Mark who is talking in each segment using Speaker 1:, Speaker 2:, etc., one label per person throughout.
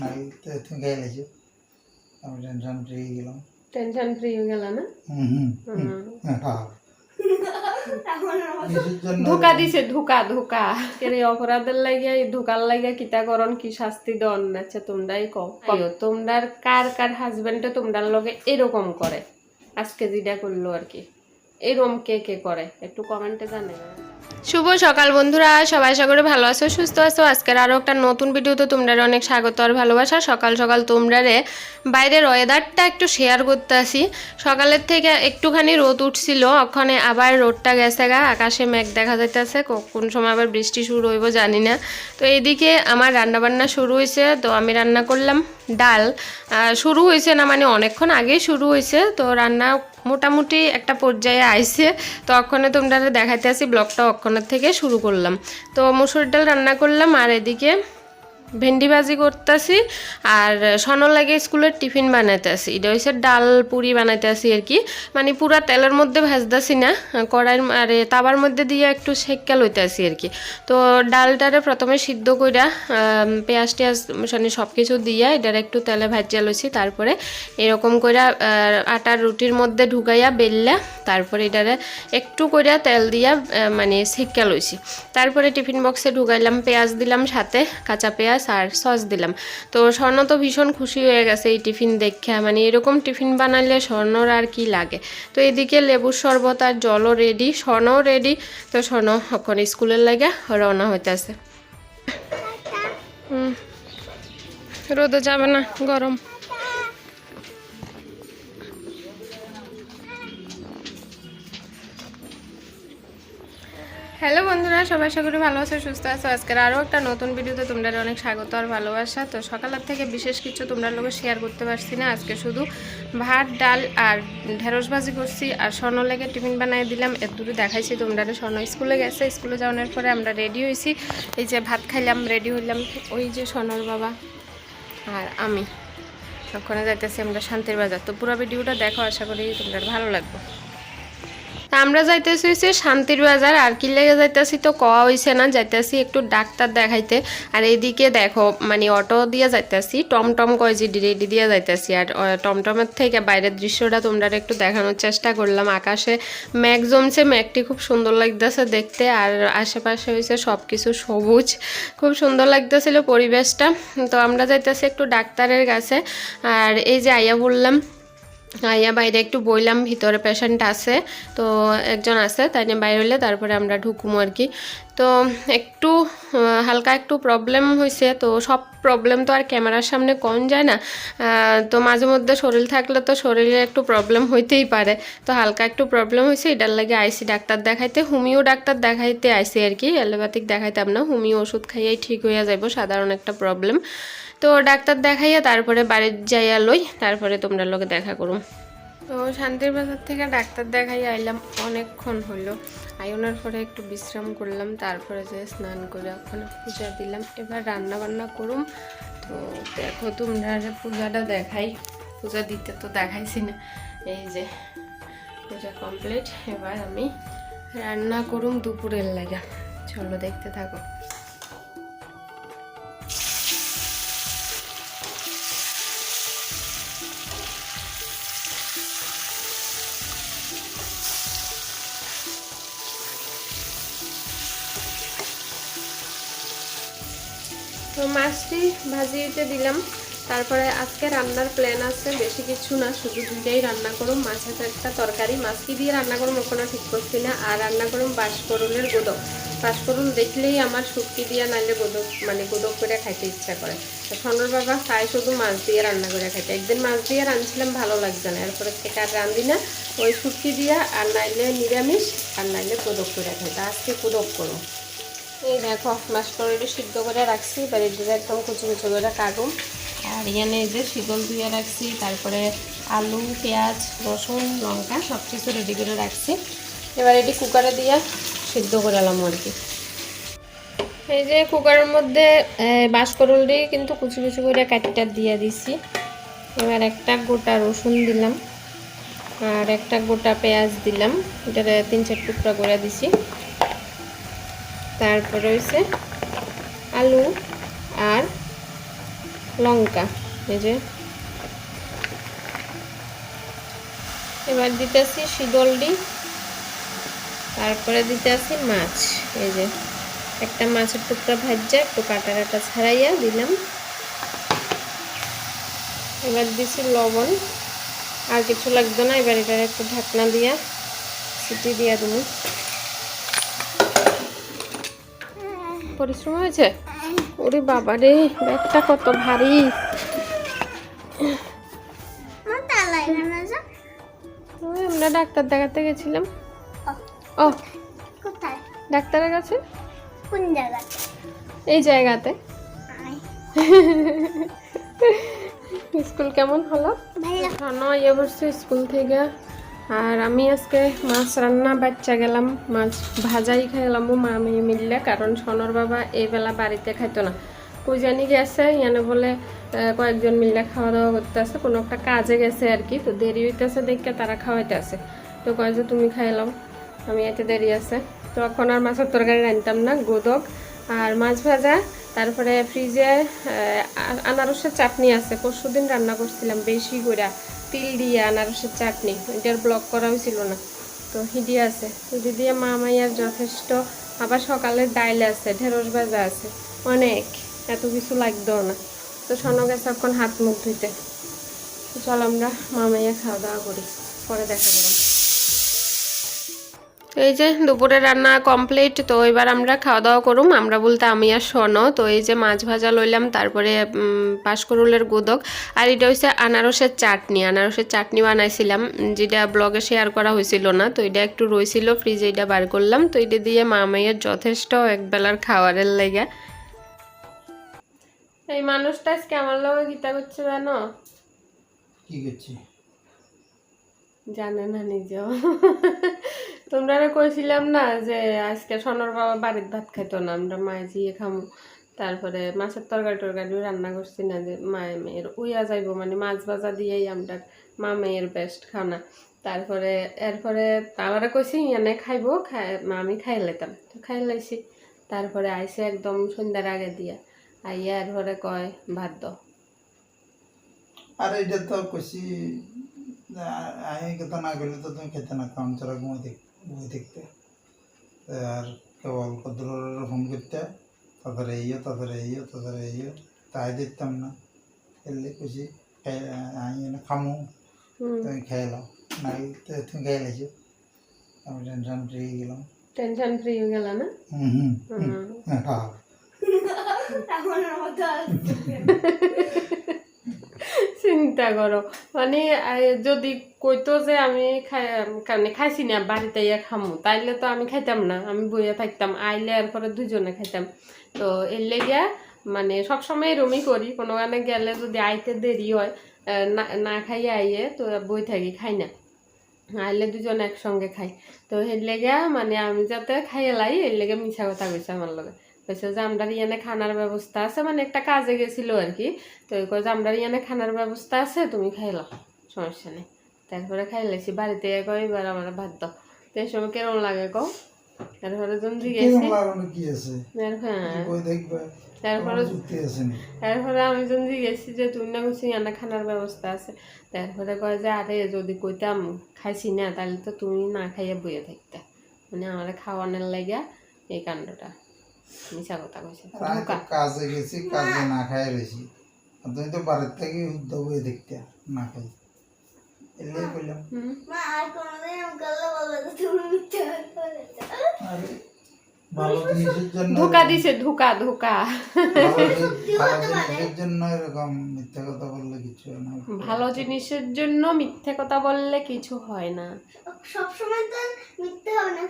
Speaker 1: নাই তো তুমি গায়ে লাগছে আমি টেনশন ফ্রি গেলাম।
Speaker 2: টেনশন ফ্রি হয়ে গেল না?
Speaker 1: হুম হুম
Speaker 2: হুম।
Speaker 1: হ্যাঁ কিছুর জন্য
Speaker 2: ধোকা দিছে ধোকা অপরাধের লাগিয়া এই ধোকার লাগিয়া কি শাস্তি দন? আচ্ছা তোমরাই কও। তোমরার কার কার হাজবেন্ডে তোমরার লগে এরকম করে আজকে যেটা করল আর কি। এরকম কে কে করে একটু কমেন্টে জানাই শুভ সকাল বন্ধুরা, সবাই করে ভালো আছো, সুস্থ আছো। আজকের আরও একটা নতুন ভিডিওতে তোমরা অনেক স্বাগত আর ভালোবাসা। সকাল সকাল তোমরা রে বাইরের ওয়েদারটা একটু শেয়ার করতে আসি। সকালের থেকে একটুখানি রোদ উঠছিল, ওখানে আবার রোদটা গেছে গা, আকাশে মেঘ দেখা যাইতেছে কোন সময় আবার বৃষ্টি শুরু হইব জানি না। তো এইদিকে আমার রান্নাবান্না শুরু হয়েছে তো আমি রান্না করলাম ডাল। শুরু হয়েছে না মানে অনেকক্ষণ আগেই শুরু হয়েছে তো রান্না মোটামুটি একটা পর্যায়ে আইসে তো অক্ষণে তোমরা দেখাতে আসি, ব্লগটা অক্ষণের থেকে শুরু করলাম। তো মুসুর ডাল রান্না করলাম, আর এদিকে ভেন্ডি ভাজি করতেছি আর সনল লাগে স্কুলের টিফিন বানাইতেছি। এটা হচ্ছে ডাল পুরি বানাইতেছি আর কি। মানে পুরা তেলের মধ্যে ভাজতেছি না, কড়াইয়ের আরে তাবার মধ্যে দিয়ে একটু সেক্কা লইতেছি আর কি। তো ডালটারে প্রথমে সিদ্ধ কইরা পেঁয়াজ টেয়াজ মানে সব কিছু দিয়া এটার একটু তেলে ভাজিয়া লইছি, তারপরে এরকম কইরা আটার রুটির মধ্যে ঢুকাইয়া বেললা, তারপরে এটারে একটু কইরা তেল দিয়া মানে সেক্কা লইছি। তারপরে টিফিন বক্সে ঢুকাইলাম, পেঁয়াজ দিলাম সাথে কাঁচা পেঁয়াজ আর সস দিলাম। তো স্বর্ণ তো ভীষণ খুশি হয়ে গেছে এই টিফিন দেখে। মানে এরকম টিফিন বানালে স্বর্ণর আর কি লাগে? তো এদিকে লেবুর শরবত আর জলও রেডি স্বর্ণও রেডি তো স্বর্ণ এখন স্কুলের লাগে রওনা হইতেছে। রোদে যাবে না, গরম। হ্যালো বন্ধুরা, সবাই আশা করি ভালো আছো, সুস্থ আছো। আজকের আরও একটা নতুন ভিডিওতে তোমরা অনেক স্বাগত আর ভালোবাসা। তো সকালের থেকে বিশেষ কিছু তোমরা লোকে শেয়ার করতে পারছি না। আজকে শুধু ভাত, ডাল আর ঢেঁড়স ভাজি করছি। আর স্বর্ণ লেগে টিফিন বানিয়ে দিলাম। এর দুটো দেখাইছি তোমরা স্বর্ণ স্কুলে গেছে। স্কুলে যাওয়ার পরে আমরা রেডি হয়েছি। এই যে ভাত খাইলাম রেডি হইলাম। ওই যে স্বর্ণর বাবা আর আমি। ওখানে যাইতেছি আমরা শান্তির বাজার। তো পুরো ভিডিওটা দেখো, আশা করি তোমরা ভালো লাগবে। আমরা যাইতেছি হচ্ছে শান্তির বাজার, আর কি লেগে যাইতেছি তো কওয়া হইছে না, যাইতেছি একটু ডাক্তার দেখাইতে। আর এইদিকে দেখো মানে অটো দিয়ে যাইতেছি, টমটম কয় যে রেডি দিয়ে যাইতেছি। আর টমটমের থেকে বাইরের দৃশ্যটা তোমরা একটু দেখানোর চেষ্টা করলাম। আকাশে মেঘ জমছে, মেঘটি খুব সুন্দর লাগতেছে দেখতে, আর আশেপাশে হয়েছে সব কিছু সবুজ। খুব সুন্দর লাগতেছিল পরিবেশটা। তো আমরা যাইতেছি একটু ডাক্তারের কাছে। আর এই যে আইয়া বললাম আইয়া বাইরে একটু বইলাম, ভিতরে পেশেন্ট আছে, তো একজন আছে, তাই নিয়ে বাইরে হলে তারপরে আমরা ঢুকুমো আর কি। তো একটু হালকা একটু প্রবলেম হয়েছে তো সব প্রবলেম তো আর ক্যামেরার সামনে কম যায় না। তো মাঝে মধ্যে শরীর থাকলে তো শরীরে একটু প্রবলেম হইতেই পারে। তো হালকা একটু প্রবলেম হয়েছে এটার লাগে আইসি ডাক্তার দেখাইতে, হোমিও ডাক্তার দেখাইতে আইসি আর কি, অ্যালোপ্যাথিক দেখাইতাম না, হোমিও ওষুধ খাইয়াই ঠিক হইয়া যাইব, সাধারণ একটা প্রবলেম তো ডাক্তার দেখাইয়া তারপরে বাড়ির যাইয়া লই, তারপরে তোমরা লোকে দেখা করুম। তো শান্তির বাজার থেকে ডাক্তার দেখাই আইলাম, অনেকক্ষণ হলো আয়নার পরে একটু বিশ্রাম করলাম, তারপরে যে স্নান করে ওখানে পূজা দিলাম। এবার রান্না বান্না করুম। তো দেখো তোমরা পূজাটা দেখাই। পূজা দিতে তো দেখাইছি না। এই যে পূজা কমপ্লিট এবার আমি রান্না করুম দুপুরের লাগা। চলো দেখতে থাকো। তো মাছটি ভাজিতে দিলাম। তারপরে আজকে রান্নার প্ল্যান আছে, বেশি কিছু না, শুধু দুইটাই রান্না করুম। মাছের একটা তরকারি। মাছ কি দিয়ে রান্না করুম ওখানে ঠিক করছি না। আর রান্না করুম বাঁশকরুলের গোদক। বাঁশকরুল দেখলেই আমার শুটকি দিয়ে নাইলে গোদক মানে গোদক করে খাইতে ইচ্ছা করে। সন্ডর বাবা খায় শুধু মাছ দিয়ে রান্না করে খাইতে। একদিন মাছ দিয়ে রাঁধছিলাম, ভালো লাগছে না। এরপরে থেকে আর রাঁধি না। ওই শুটকি দিয়া আর নাইলে নিরামিষ, আর নাইলে গোদক করে খাইতে আজকে গোদক করুম। এই দেখো, মাছ করে সিদ্ধ করে রাখছি। এদিকে একদম কুচি কুচি করে কাটুম আর এখানে এই যে শীতল ধুয়ে রাখছি, তারপরে আলু, পেঁয়াজ, রসুন, লঙ্কা সব কিছু রেডি করে রাখছি। এবার এটি কুকারে দিয়ে সিদ্ধ করে এলাম আর কি। এই যে কুকারের মধ্যে বাঁশকরুল দিয়ে কিন্তু কুচি কুচি করে কাটিটা দিয়ে দিছি। এবার একটা গোটা রসুন দিলাম, আর একটা গোটা পেঁয়াজ দিলাম। এটাতে তিন চার টুকরা করে দিছি। তারপরে হয়েছে আলু আর লঙ্কা, এই যে। এবার দিতেছি শীতলডি তারপরে দিতে দিতেছি মাছ, এই যে। একটা মাছের টুকরা ভাজা, একটু কাটা কাটা ছাড়াইয়া দিলাম। এবার দিছি লবণ, আর কিছু লাগতো না, এবার এটার একটু ঢাকনা দিয়া, সিটি দিয়া দেবো পরিশ্রম হয়েছে? ওরে বাবা রে ব্যাগটা কত ভারী। আমরা ডাক্তার দেখাতে গেছিলাম। ও।
Speaker 3: কোথায়?
Speaker 2: ডাক্তারের কাছে?
Speaker 3: কোন জায়গাতে?
Speaker 2: এই জায়গাতে। স্কুল কেমন হলো?
Speaker 3: ভালো।
Speaker 2: ইয়ে বসছে স্কুল থেকে। আর আমি আজকে মাছ রান্না বাচ্চা গেলাম, মাছ ভাজাই খাইলাম মা মেয়ে মিললে, কারণ সনর বাবা এই বেলা বাড়িতে খাইতো না। কই জানি গেছে, ইয়ানে বলে কয়েকজন মিললে খাওয়া দাওয়া করতে আছে কোনো একটা কাজে গেছে আর কি, তো দেরি হইতেছে দেখে তারা খাওয়াইতে আছে তো কয় যে, তুমি খাইলাম আমি এতে দেরি আছে। তো এখন আর মাছের তরকারি রান্তাম না, গোদক আর মাছ ভাজা। তারপরে ফ্রিজে আনারসের চাটনি আছে পরশু দিন রান্না করছিলাম বেশি করে তিল দিয়ে আনারসের চাটনি, এটার ব্লক করা হয়েছিল না। তো হিডি আছে। হিডি দিয়ে মা মাইয়ার যথেষ্ট, আবার সকালে ডাইল আছে, ঢেঁড়স ভাজা আছে। অনেক, এত কিছু লাগতো না। তো সন গেছে এখন হাত মুখ ধুইতে। চল আমরা মামাইয়া খাওয়া দাওয়া করি, পরে দেখা করলাম এই যে দুপুরে রান্না কমপ্লিট তো এবার আমরা খাওয়া দাওয়া করুম। আমরা বলতে আমি আর শোনো তো এই যে মাছ ভাজা লইলাম তারপরে উম, পাঁচকরুলের গোদক। আর এটা হচ্ছে আনারসের চাটনি। আনারসের চাটনি বানাইছিলাম যেটা ব্লগে শেয়ার করা হয়েছিল না। তো এটা একটু রয়েছিল ফ্রিজে এটা বার করলাম। তো এটা দিয়ে মা মাইয়ের যথেষ্ট একবেলার খাওয়ারের লেগে। এই মানুষটা আজকে আমার লগে গীতা করছে জানো?
Speaker 1: কি করছি?
Speaker 2: জানে না নিজেও। তোমরা কইছিলাম না যে আজকে সনর বাবা বাড়ির ভাত খাইতো না, আমরা মায়ে জিয়ে খামু। তারপরে মাছের তরকারি টরকারিও রান্না করছি না যে মায়ে মেয়ের উইয়া যাইবো মানে মাছ ভাজা দিয়েই আমরা মা মেয়ের বেস্ট খানা। তারপরে, এরপরে আমারা কইছি ইয়ানে খাইবো খাই আমি খাই লাইতাম। তো খাই লাইছি। তারপরে আইসে একদম সন্ধ্যার আগে দিয়া। আইয়া এরপরে কয়, ভাত দাও।
Speaker 1: আর এটা তো কইছি আমি কথা না করলে তো তুমি খেতে না, কারণ ছাড়া ঘুমে দেখ বই দেখতে আর কেবল কদ্দুরের ফোন করতে তারপরে এইও তারপরে এইও তারপরে এইও। তাই দেখতাম না। এলে কইছি খাই- আমি এনে খামু। তুমি খাইলাম না তুমি খাই লাইছো আমি টেনশন ফ্রি হয়ে গেলাম।
Speaker 2: টেনশন ফ্রি হয়ে গেল না?
Speaker 1: হুম হুম হ্যাঁ।
Speaker 2: চিন্তা করো। মানে যদি কইতো যে আমি খাই খাইছি না, বাড়িতে ইয়া খামু, তাইলে তো আমি খাইতাম না, আমি বইয়া থাকতাম, আইলে এরপরে দুজনে খাইতাম। তো এর লেগে মানে সবসময় এরমই করি, কোনো গানে গেলে যদি আইতে দেরি হয় না না খাইয়ে আইয়ে তো বই থাকি খাই না। আইলে দুজন একসঙ্গে খাই। তো এর লেগে মানে আমি যাতে খাইয়ে লাই, এর লেগে মিছা কথা কইছে আমার লগে। কইছে যে আমরা ইয়ানে খানার ব্যবস্থা আছে মানে একটা কাজে গেছিল আর কি তো কয় যে আমরা ইয়ানে খানার ব্যবস্থা আছে তুমি খাই খাইলাও সমস্যা নেই। তারপরে খাই লাইছি বাড়িতে কয় এবার আমার ভাত দাও। তো এই সময় কেমন লাগে কও? তারপরে যখন জিজ্ঞেস
Speaker 1: কিরম
Speaker 2: তারপরে তারপরে আমি যখন জিজ্ঞেসি যে তুমি না কইছি ইয়ানে খানার ব্যবস্থা আছে। তারপরে কয় যে আরে যদি কইতাম খাইছি না তাহলে তো তুমি না খাইয়ে বইয়ে থাকতে। মানে আমার খাওয়ানোর লাগিয়া এই কাণ্ডটা। মিছা কথা কইছে
Speaker 1: কাজে গেছি কাজে না খাই রয়েছি তুমি তো বাড়ির থেকে উদ্ধ বই দেখতে না খাই এলে করলাম
Speaker 3: মা আর কোনোদিন আমি বলব তুমি মিথ্যে
Speaker 1: আরে ভালো জিনিসের জন্য
Speaker 2: ধোকা দিছে ধোকা ধোকা।
Speaker 1: ভালো জিনিসের জন্য এরকম মিথ্যা কথা বললে কিছু না।
Speaker 2: ভালো জিনিসের জন্য মিথ্যে কথা বললে কিছু হয় না।
Speaker 3: সবসময় তো মিথ্যে হবে না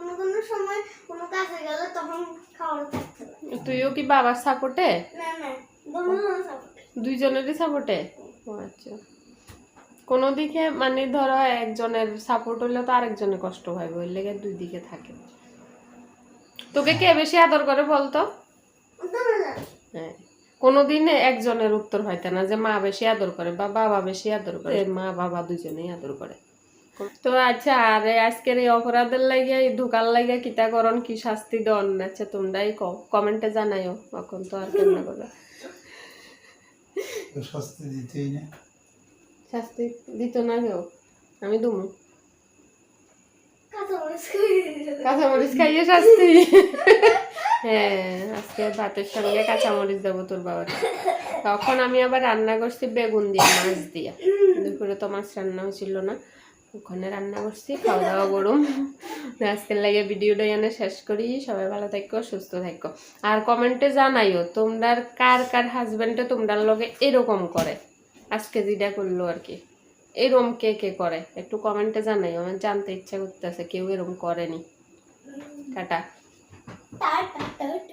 Speaker 3: কোনো কোনো সময় কোনো কাজে গেলে তখন খাওয়ার থাকতে
Speaker 2: তুইও কি বাবার সাপোর্টে
Speaker 3: না না সাপোর্ট
Speaker 2: দুইজনেরই সাপোর্টে ও আচ্ছা। কোনো দিকে মানে ধরো একজনের সাপোর্ট হইলে তো আরেকজনের কষ্ট হয় ওই লেগে দুই দিকে থাকে। তোকে কে বেশি আদর করে বলতো? হ্যাঁ। কোনোদিন একজনের উত্তর হইতে না যে মা বেশি আদর করে বা বাবা বেশি আদর করে। মা বাবা দুজনেই আদর করে। তো আচ্ছা আর আজকের এই অপরাধের লাগে এই ঢোকার লাগে কিতা করন? কি শাস্তি দন? আচ্ছা তোমরাই কও। কমেন্টে জানাইও এখন তো আর কেমন করে
Speaker 1: কেউ শাস্তি দিতেই না।
Speaker 2: শাস্তি দিত না কেউ? আমি দুমু।
Speaker 3: কাঁচামরিচ খাইয়ে দিল।
Speaker 2: কাঁচামরিচ খাইয়ে শাস্তি? হ্যাঁ আজকে ভাতের সঙ্গে কাঁচামরিচ দেবো তোর বাবাকে। তখন আমি আবার রান্না করছি বেগুন দিয়ে মাছ দিয়ে। দুপুরে তো মাছ রান্না হয়েছিল না। ওখানে রান্না করছি, খাওয়া দাওয়া গরম আজকের লাগে ভিডিওটা এনে শেষ করি। সবাই ভালো থাকো, সুস্থ থাকো। আর কমেন্টে জানাইও তোমরা কার কার হাজবেন্ডে তোমরার লগে এরকম করে? আজকে যেটা করল আর কি। এরকম কে কে করে? একটু কমেন্টে জানাইও, আমার জানতে ইচ্ছা করতেছে, কেউ এরকম করেনি।
Speaker 3: টাটা।